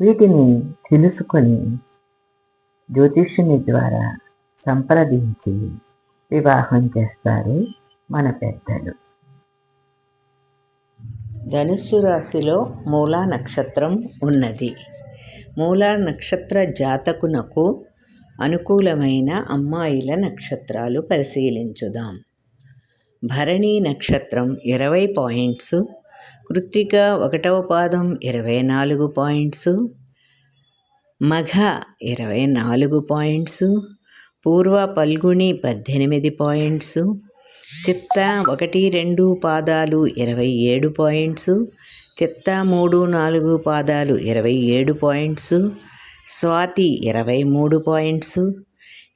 వీటిని తెలుసుకొని జ్యోతిష్యుని ద్వారా సంప్రదించి వివాహం చేస్తారు మన పెద్దలు. ధనుస్సు రాశిలో మూలా నక్షత్రం ఉన్నది. మూలా నక్షత్ర జాతకునకు అనుకూలమైన అమ్మాయిల నక్షత్రాలు పరిశీలించుదాం. భరణీ నక్షత్రం ఇరవై పాయింట్స్ కృత్తిక ఒకటవ పాదం ఇరవై నాలుగు పాయింట్స్ మఘ ఇరవై నాలుగు పాయింట్స్ పూర్వ పల్గుణి పద్దెనిమిది పాయింట్స్ చిత్త ఒకటి రెండు పాదాలు ఇరవై ఏడు పాయింట్స్ చిత్త మూడు నాలుగు పాదాలు ఇరవై ఏడు పాయింట్స్ స్వాతి ఇరవై మూడు పాయింట్స్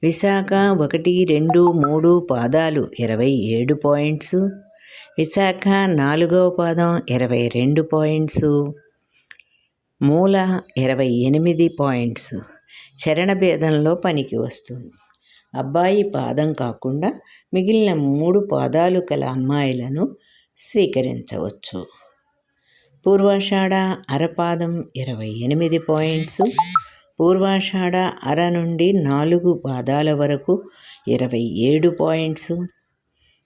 విశాఖ ఒకటి రెండు మూడు పాదాలు ఇరవై ఏడు పాయింట్స్ విశాఖ నాలుగవ పాదం ఇరవై రెండు పాయింట్స్. మూల ఇరవై ఎనిమిది పాయింట్స్. చరణభేదంలో పనికి వస్తుంది. అబ్బాయి పాదం కాకుండా మిగిలిన మూడు పాదాలు కల అమ్మాయిలను స్వీకరించవచ్చు. పూర్వాషాఢ అరపాదం ఇరవై ఎనిమిది పాయింట్స్. పూర్వాషాఢ అర నుండి నాలుగు పాదాల వరకు ఇరవై ఏడు పాయింట్స్.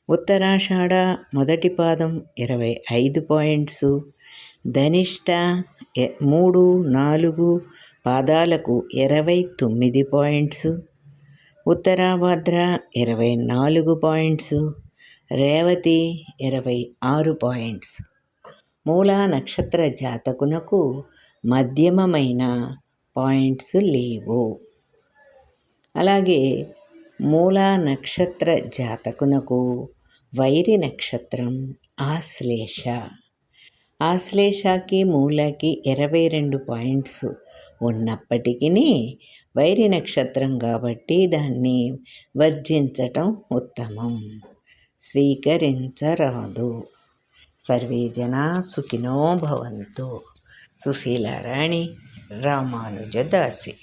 ఉత్తరాషాఢ మొదటి పాదం ఇరవై ఐదు పాయింట్స్. ధనిష్ట మూడు నాలుగు పాదాలకు ఇరవై తొమ్మిది పాయింట్స్. ఉత్తరాభద్ర ఇరవై నాలుగు పాయింట్స్. రేవతి ఇరవై ఆరు పాయింట్స్. మూలా నక్షత్ర జాతకునకు మధ్యమమైన పాయింట్స్ లేవు. అలాగే మూలా నక్షత్ర జాతకునకు వైరి నక్షత్రం ఆశ్లేష. ఆశ్లేషకి మూలకి ఇరవై రెండు పాయింట్స్ ఉన్నప్పటికీ వైరి నక్షత్రం కాబట్టి దాన్ని వర్జించటం ఉత్తమం. స్వీకరించరాదు. సర్వే జనా సుఖినో భవంతు. సుశీలారాణి రామానుజదాసి.